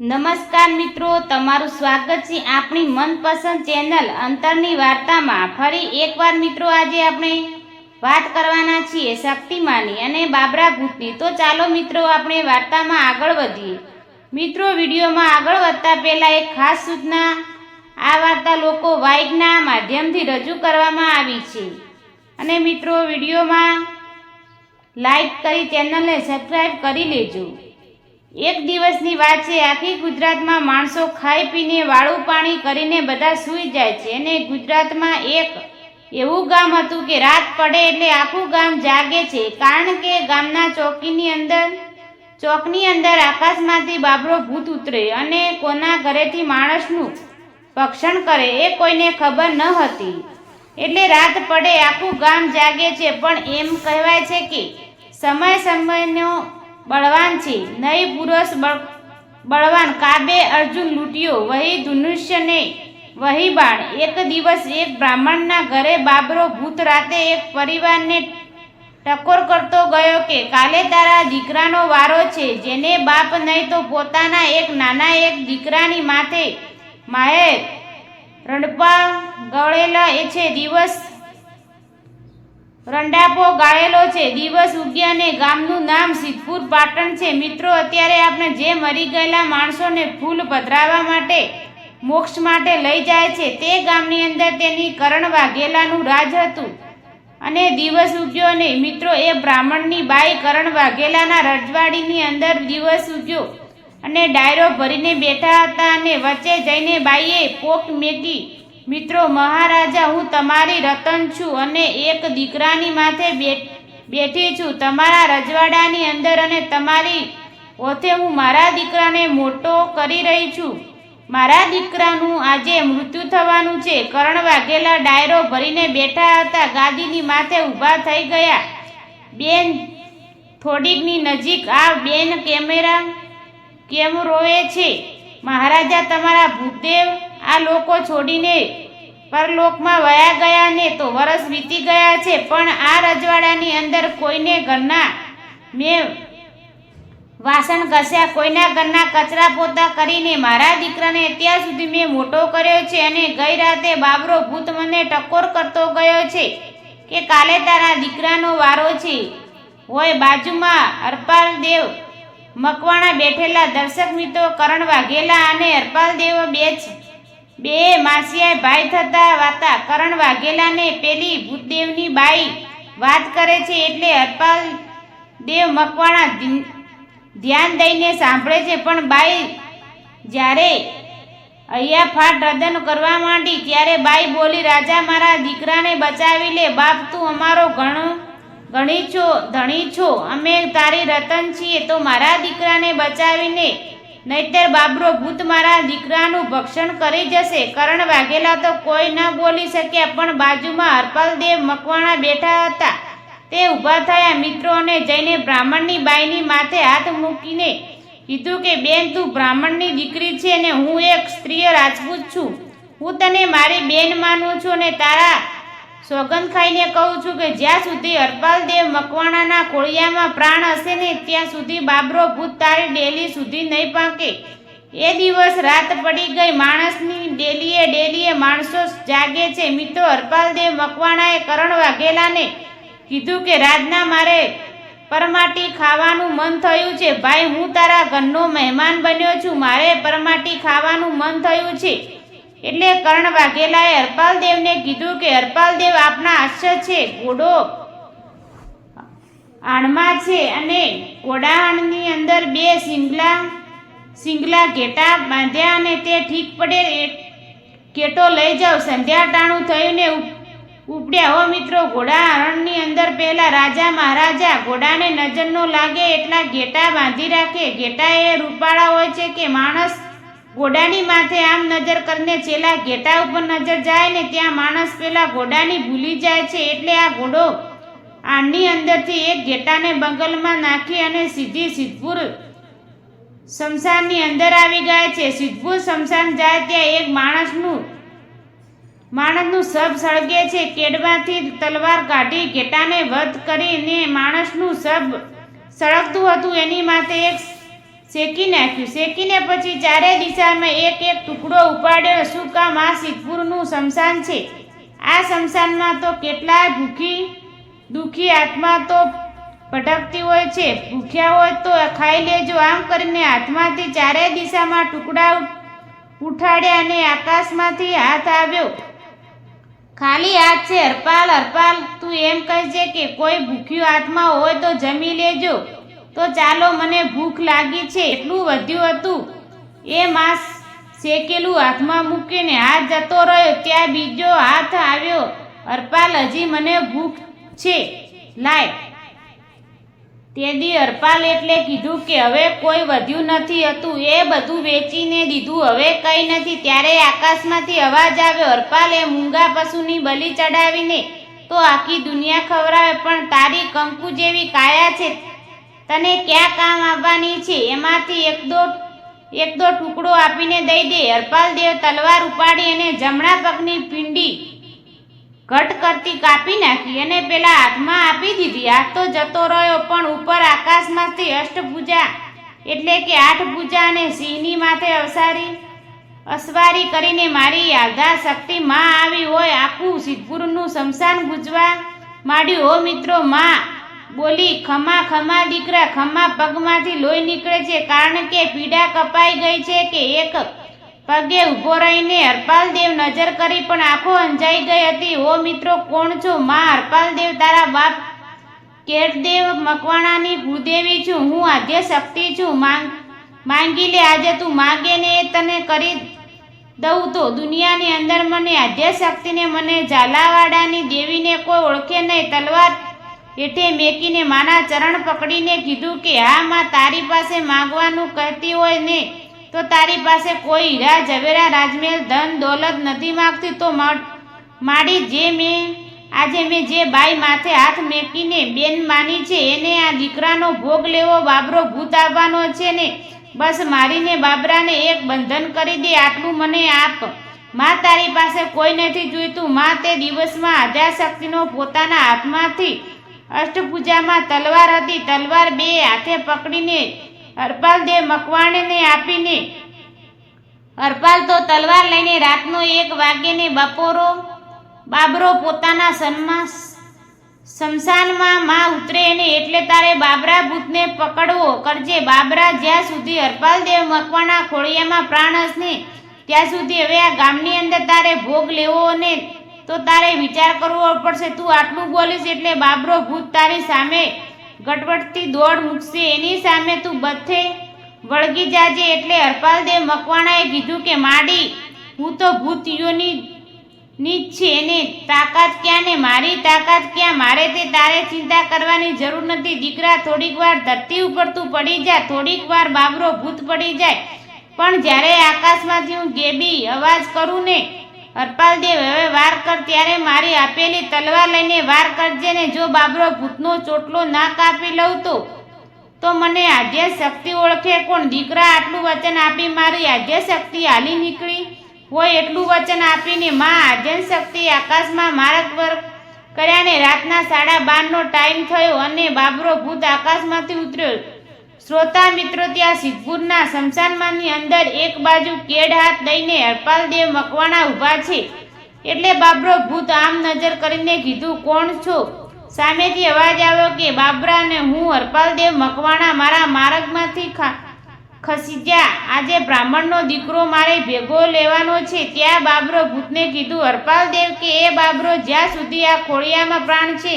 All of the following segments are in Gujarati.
નમસ્કાર મિત્રો, તમારું સ્વાગત છે આપણી મનપસંદ ચેનલ અંતરની વાર્તામાં. ફરી એકવાર મિત્રો, આજે આપણે વાત કરવાના છીએ શક્તિમાની અને બાબરા ભૂતની. તો ચાલો મિત્રો, આપણે વાર્તામાં આગળ વધીએ. મિત્રો, વિડીયોમાં આગળ વધતા પહેલાં એક ખાસ સૂચના. આ વાર્તા લોકો વાઇકના માધ્યમથી રજૂ કરવામાં આવી છે. અને મિત્રો, વિડીયોમાં લાઈક કરી ચેનલને સબસ્ક્રાઈબ કરી લેજો. એક દિવસની વાત છે, આખી ગુજરાતમાં માણસો ખાઈ પીને વાળું પાણી કરીને બધા સૂઈ જાય છે. અને ગુજરાતમાં એક એવું ગામ હતું કે રાત પડે એટલે આખું ગામ જાગે છે. કારણ કે ગામના ચોકીની અંદર, ચોકની અંદર આકાશમાંથી બાબરો ભૂત ઉતરે અને કોના ઘરેથી માણસનું ભક્ષણ કરે એ કોઈને ખબર ન હતી. એટલે રાત પડે, આખું ગામ જાગે છે. પણ એમ કહેવાય છે કે સમય સમયનો બળવાન છે નહીં પુરુષ બળ બળવાન કાબે અર્જુન લૂંટ્યો. વહી ધનુષ્યને વહી બાણ. એક દિવસ એક બ્રાહ્મણના ઘરે બાબરો ભૂત રાતે એક પરિવારને ટકોર કરતો ગયો કે, કાલે તારા દીકરાનો વારો છે. જેને બાપ નહીં તો પોતાના એક નાના એક દીકરાની માથે માએ રણપા ગળેલા એ છે. દિવસ રંડાપો ગાળેલો છે. દિવસ ઉગ્યા ને ગામનું નામ સિદ્ધપુર પાટણ છે. મિત્રો, અત્યારે આપણે જે મરી ગયેલા માણસોને ફૂલ પધરાવવા માટે, મોક્ષ માટે લઈ જાય છે, તે ગામની અંદર તેની કરણ વાઘેલાનું રાજ હતું. અને દિવસ ઉગ્યો ને, મિત્રો, એ બ્રાહ્મણની બાઈ કરણ વાઘેલાના રજવાડીની અંદર દિવસ ઉગ્યો. અને ડાયરો ભરીને બેઠા હતા અને વચ્ચે જઈને બાઈએ પોક મેકી મિત્રો, મહારાજા, હું તમારી રતન છું અને એક દીકરાની માથે બેઠી છું. તમારા રજવાડાની અંદર અને તમારી ઓથે હું મારા દીકરાને મોટો કરી રહી છું. મારા દીકરાનું આજે મૃત્યુ થવાનું છે. કરણ વાઘેલા ડાયરો ભરીને બેઠા હતા. ગાદીની માથે ઊભા થઈ ગયા. બેન, થોડીકની નજીક આ બેન કેમેરા કેમરોએ છે? મહારાજા, તમારા ભૂદેવ આ લોકો છોડીને પરલોકમાં વયા ગયા ને તો વરસ વીતી ગયા છે, પણ આ રજવાડાની અંદર કોઈને ઘરના મેં વાસણ ઘસ્યા, કોઈના ઘરના કચરા પોતા કરીને મારા દીકરાને અત્યાર સુધી મેં મોટો કર્યો છે અને ગઈ રાતે બાબરો ભૂત મને ટકોર કરતો ગયો છે કે કાલે તારા દીકરાનો વારો છે. હોય બાજુમાં હરપાલ દેવ મકવાણા બેઠેલા દર્શક મિત્રો કરણ વાઘેલા અને હરપાલ દેવ બે છે. બે માસિયા ભાઈ થતા વાતા કરણ વાઘેલાને પેલી ભૂતદેવની બાઈ વાત કરે છે એટલે હરપાલ દેવ મકવાણા ધ્યાન દઈને સાંભળે છે, પણ બાઈ જ્યારે અહીંયા ફાટ રદન કરવા માંડી, ત્યારે બાઈ બોલી, રાજા મારા દીકરાને બચાવી લે, બાપ તું અમારો ઘણો ઘણી છો, ધણી છો, અમે તારી રતન છીએ, તો મારા દીકરાને બચાવીને નહીતર બાબરો ભૂત મારા દીકરાનું ભક્ષણ કરી જશે. કરણ વાઘેલા તો કોઈ ન બોલી શક્યા, પણ બાજુમાં હરપાલદેવ મકવાણા બેઠા હતા. તે ઊભા થયા મિત્રોને જઈને બ્રાહ્મણની બાઈની માથે હાથ મૂકીને કીધું કે, બેન, તું બ્રાહ્મણની દીકરી છે ને હું એક સ્ત્રીય રાજપૂત છું. હું તને મારી બેન માનું છું ને તારા સોગંદ ખાઈને કહું છું કે જ્યાં સુધી હરપાલદેવ મકવાણાના કોળિયામાં પ્રાણ હશે ને, ત્યાં સુધી બાબરો ભૂત તારી ડેલી સુધી નહીં પાકે. એ દિવસ રાત પડી ગઈ, માણસની ડેલીએ ડેલીએ માણસો જાગે છે. મિત્રો હરપાલદેવ મકવાણાએ કરણ વાઘેલાને કીધું કે, રાજના, મારે પરમાટી ખાવાનું મન થયું છે. ભાઈ, હું તારા ઘરનો મહેમાન બન્યો છું. મારે પરમાટી ખાવાનું મન થયું છે. એટલે કર્ણ વાઘેલાએ હરપાલદેવને કીધું કે હરપાલદેવ આપના આશ્ચર્ય છે, ઘોડો. આણમાં છે અને ઘોડાહાણની અંદર બે સિંગલા સિંગલા ઘેટા બાંધ્યા અને તે ઠીક પડે ઘેટો લઈ જાઓ સંધ્યા ટાણું થયું ને ઉપડ્યા. હો મિત્રો, ઘોડા હરણની અંદર પહેલા રાજા મહારાજા, ઘોડાને નજર ન લાગે એટલા ઘેટા બાંધી રાખે. ઘેટા એ રૂપાળા હોય છે કે માણસ ઘોડાની માથે આમ નજર કરીને છેલ્લા ઘેટા ઉપર નજર જાય ને ત્યાં માણસ પેલા ઘોડાની ભૂલી જાય છે એટલે આ ઘોડો આની અંદરથી એક ઘેટાને બંગલમાં નાખી અને સીધી સિદ્ધપુર શમશાનની અંદર આવી ગયા છે. સિદ્ધપુર શમશાન જાય ત્યાં એક માણસનું માણસનું સબ સળગે છે. કેડમાંથી તલવાર કાઢી ઘેટાને વધ કરીને માણસનું સબ સળગતું હતું. એની માથે એક શેકી નાખ્યું શેકીને પછી ચારે દિશામાં એક એક ટુકડો ઉપાડ્યો. શું કામ આ સિદ્ધપુરનું શમશાન છે? આ શમશાનમાં તો કેટલાય ભૂખી, દુઃખી આત્મા તો ભટકતી હોય છે. ભૂખ્યા હોય તો ખાઈ લેજો. આમ કરીને હાથમાંથી ચારે દિશામાં ટુકડા ઉઠાડ્યા અને આકાશમાંથી હાથ આવ્યો. ખાલી હાથ છે, હરપાલ હરપાલ, તું એમ કહેજે કે કોઈ ભૂખ્યું આત્મા હોય તો જમી લેજો. તો ચાલો મને ભૂખ લાગી છે. એટલું વધ્યું હતું. એ માંસ શેકેલું હાથમાં મૂકીને હાથ જતો રહ્યો. ત્યાં બીજો હાથ આવ્યો. હરપાલ હજી મને ભૂખ છે. લાય. તેદી હરપાલ એટલે કીધું કે હવે કોઈ વધ્યું નથી હતું. એ બધું વેચીને દીધું. હવે કંઈ નથી. ત્યારે આકાશમાંથી અવાજ આવ્યો. હરપાલે મૂંગા પશુની બલિ ચડાવીને તો આખી દુનિયા ખવડાવે. પણ તારી કંકુ જેવી કાયા છે. તને ક્યાં કામ આવવાની છે? એમાંથી એક દો એક દો ટુકડો આપીને દઈ દે. હરપાલ દેવ તલવાર ઉપાડી અને જમણા પગની પિંડી ઘટ કરતી કાપી નાખી. અને પેલા હાથમાં આપી દીધી. હાથ તો જતો રહ્યો, પણ ઉપર આકાશમાંથી અષ્ટપૂજા એટલે કે આઠ પૂજા અને સિંહની માથે અવસારી, અસવારી કરીને મારી યાદા શક્તિ માં આવી હોય. આખું સિદ્ધપુરનું શમશાન ગુજવા માંડ્યું. હો મિત્રો, માં બોલી, ખમા ખમા, દીકરા, ખમા, પગમાંથી લોહી નીકળે છે. કારણ કે પીડા કપાઈ ગઈ છે કે એક પગે ઊભો રહીને હરપાલદેવ નજર કરી પણ આંખો અંજાઈ ગઈ હતી. ઓ મિત્રો, કોણ છો? માં હરપાલદેવ, તારા બાપ કેરદેવ મકવાણાની ભૂદેવી છું. હું આદ્ય શક્તિ છું. માંગ, માંગી લે, આજે તું માગે ને એ તને કરી દઉં તો દુનિયાની અંદર મને આદ્ય શક્તિને મને ઝાલાવાડાની દેવીને કોઈ ઓળખે નહીં. તલવાર હેઠે મેકીને માના ચરણ પકડીને કીધું કે, હા, માં, તારી પાસે માગવાનું કહેતી હોય ને, તો તારી પાસે કોઈ હીરા, ઝવેરા, રાજમહેલ, ધન, દોલત નથી માગતી, તો માડી જે મેં, આજે મેં જે બાઈ માથે હાથ મેકીને બેન માની છે, એને આ દીકરાનો ભોગ લેવો બાબરો ભૂત આવવાનો છે ને, બસ મારીને બાબરાને એક બંધન કરી દે, આટલું મને આપ. માં, તારી પાસે કોઈ નથી જોઈતું, માં, તે દિવસમાં આદ્યાશક્તિનો પોતાના હાથમાંથી અષ્ટપૂજામાં તલવાર હતી. તલવાર બે હાથે પકડીને હરપાલદેવ મકવાણીને આપીને હરપાલ તો તલવાર લઈને રાતનો એક વાગ્યે બપોરો બાબરો પોતાના સન્મા શમશાનમાં માં ઉતરે ને એટલે તારે બાબરા ભૂતને પકડવો કરજે. બાબરા જ્યાં સુધી હરપાલદેવ મકવાના ખોળિયામાં પ્રાણ હશે ત્યાં સુધી હવે આ ગામની અંદર તારે ભોગ લેવો ને તો તારે વિચાર કરવો પડશે, તું આટલું બોલીશ એટલે બાબરો ભૂત તારી સામે ગટવટથી દોડ મૂકશે. એની સામે તું બધે વળગી જાજે એટલે હરપાલદેવ મકવાણાએ કીધું કે, માડી, હું તો ભૂતિયોની ની જ છે. એને તાકાત ક્યાં ને મારી તાકાત ક્યાં? મારે તે તારે ચિંતા કરવાની જરૂર નથી. દીકરા થોડીક વાર ધરતી ઉપર તું પડી જા. થોડીક વાર બાબરો ભૂત પડી જાય. પણ જ્યારે આકાશમાંથી હું ગેબી અવાજ કરું ને હરપાલદેવ હવે વાર કર ત્યારે મારી આપેલી તલવાર લઈને વાર કરજે ને જો બાબરો ભૂતનો ચોટલો ના કાપી લઉં તો. તો મને આદ્ય શક્તિ ઓળખે કોણ? દીકરા આટલું વચન આપી મારી આદ્ય શક્તિ હાલી નીકળી? હોય એટલું વચન આપીને માં આદ્ય શક્તિ આકાશમાં માર્ગ પર કર્યા ને રાતના સાડા બારનો ટાઈમ થયો અને બાબરો ભૂત આકાશમાંથી ઉતર્યો. શ્રોતા મિત્રો ત્યાં સિદ્ધપુરના શમશાનમાંની અંદર એક બાજુ કેડ હાથ દઈને હરપાલદેવ મકવાણા ઊભા છે. એટલે બાબરો ભૂત આમ નજર કરીને કીધું, કોણ છો? સામેથી અવાજ આવ્યો કે બાબરાને હું હરપાલદેવ મકવાણા મારા માર્ગમાંથી ખસી જા. આજે બ્રાહ્મણનો દીકરો મારે ભેગો લેવાનો છે. ત્યાં બાબરો ભૂતને કીધું હરપાલદેવ કે એ બાબરો જ્યાં સુધી આ ખોળિયામાં પ્રાણ છે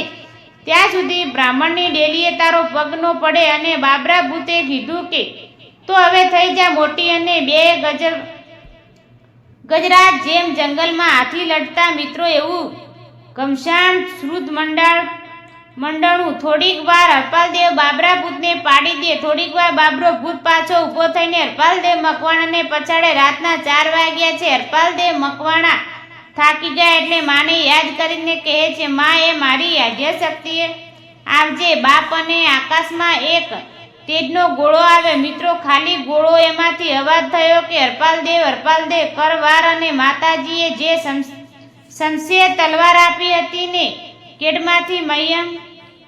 ત્યાં સુધી બ્રાહ્મણની ડેલીએ તારો પગ નો પડે અને બાબરા ભૂતે કીધું કે, તો હવે થઈ જા મોટી અને બે ગજર ગજરાજ જેમ જંગલમાં હાથી લડતા મિત્રો એવું ઘમસાણ શ્રુત મંડળ મંડળું થોડીક વાર હરપાલદેવ બાબરા ભૂતને પાડી દે. થોડીક વાર બાબરો ભૂત પાછો ઊભો થઈને હરપાલદેવ મકવાણાને પછાડે. રાતના ચાર વાગ્યા છે. હરપાલદેવ મકવાણા થાકી ગયા એટલે માને યાદ કરીને કહે છે, માં, એ મારી આદ્ય શક્તિએ આવજે, બાપ અને આકાશમાં એક તેજનો ગોળો આવે. મિત્રો, ખાલી ગોળો એમાંથી અવાજ થયો કે હરપાલદેવ હરપાલદેવ કરવાર અને માતાજીએ જે શમશે તલવાર આપી હતી ને, કેડમાંથી મયમ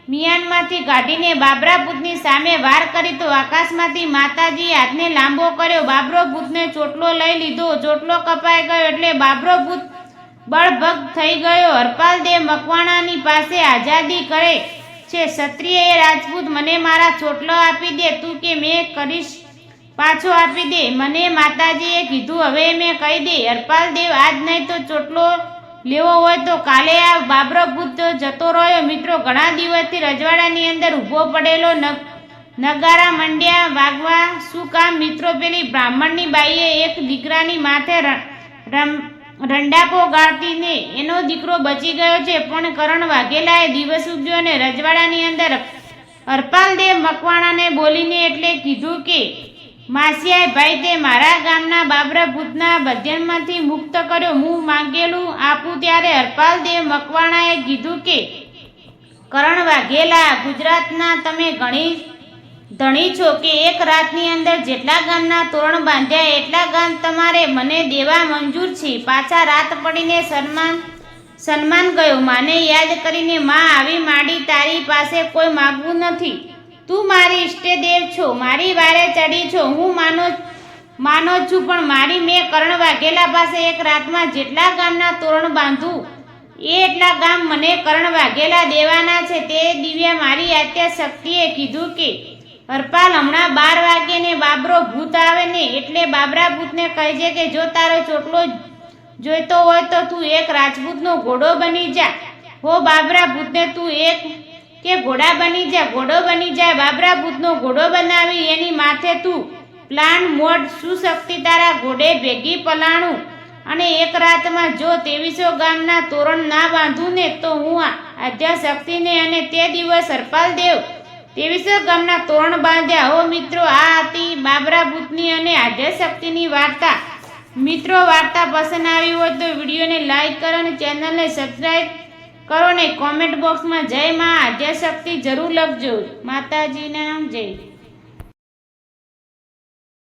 મિયાનમાંથી કાઢીને બાબરા ભૂતની સામે વાર કરી, તો આકાશમાંથી માતાજીએ હાથને લાંબો કર્યો. બાબરો ભૂતને ચોટલો લઈ લીધો. ચોટલો કપાઈ ગયો એટલે બાબરો ભૂત બળભગ થઈ ગયો. હરપાલદેવ મકવાણાની પાસે આઝાદી કરે છે. ક્ષત્રિય એ રાજપૂત, મને મારા ચોટલો આપી દે. તું કે મેં કરીશ? પાછો આપી દે. મને માતાજીએ કીધું. હવે મેં કહી દે. હરપાલદેવ, આજ નહીં તો ચોટલો લેવો હોય તો કાલે આ બાબરો ભૂત જતો રહ્યો. મિત્રો, ઘણા દિવસથી રજવાડાની અંદર ઊભો પડેલો નગ નગારા મંડ્યા વાગવા શું કામ? મિત્રો, પેલી બ્રાહ્મણની બાઈએ એક દીકરાની માથે રમ- રંડાકો ગાળતીને એનો દીકરો બચી ગયો છે, પણ કરણ વાઘેલાએ દિવસ ઉગ્યો અને રજવાડાની અંદર હરપાલદેવ મકવાણાને બોલીને એટલે કીધું કે, માસિયાએ ભાઈ તે મારા ગામના બાબરા ભૂતના બંધનમાંથી મુક્ત કર્યો. હું માંગેલું આપું ત્યારે હરપાલદેવ મકવાણાએ કીધું કે, કરણ વાઘેલા, ગુજરાતના તમે ઘણી ધણી છો કે એક રાતની અંદર જેટલા ગામના તોરણ બાંધ્યા એટલા ગામ તમારે મને દેવા મંજૂર છે. પાછા રાત પડીને સન્માન સન્માન ગયો. માને યાદ કરીને માં આવી માડી તારી પાસે કોઈ માગવું નથી. તું મારી ઈષ્ટદેવ છો, મારી વારે ચડી છો. હું માનો માનો છું, પણ મારી મેં કર્ણ વાઘેલા પાસે એક રાતમાં જેટલા ગામના તોરણ બાંધું, એ એટલા ગામ મને કર્ણ વાઘેલા દેવાના છે. તે દિવ્યા મારી આત્યા શક્તિએ કીધું કે હરપાલ, હમણાં બાર વાગે ને બાબરો ભૂત આવે ને એટલે બાબરા ભૂતને કહેજે કે જો તારો ચોટલો જોઈતો હોય તો તું એક રાજપૂતનો ઘોડો બની જા. હો બાબરા ભૂતને તું એક કે ઘોડા બની જા, ઘોડો બની જા. બાબરા ભૂતનો ઘોડો બનાવી એની માથે તું પ્લાન મોડ સુશક્તિ તારા ઘોડે ભેગી પલાણું? અને એક રાતમાં જો ત્રેવીસો ગામના તોરણ ના બાંધું ને તો હું આ આદ્યા શક્તિને અને તે દિવસ હરપાલ દેવ ત્રેવીસો ગામના તોરણ બાંધ્યા. હો મિત્રો, આ હતી બાબરા ભૂતની અને આદ્યશક્તિની વાર્તા. મિત્રો, વાર્તા પસંદ આવી હોય તો વિડીયોને લાઈક કરો અને ચેનલને સબસ્ક્રાઈબ કરો ને કોમેન્ટ બોક્સમાં જય માં આદ્યશક્તિ જરૂર લખજો. માતાજીના જય.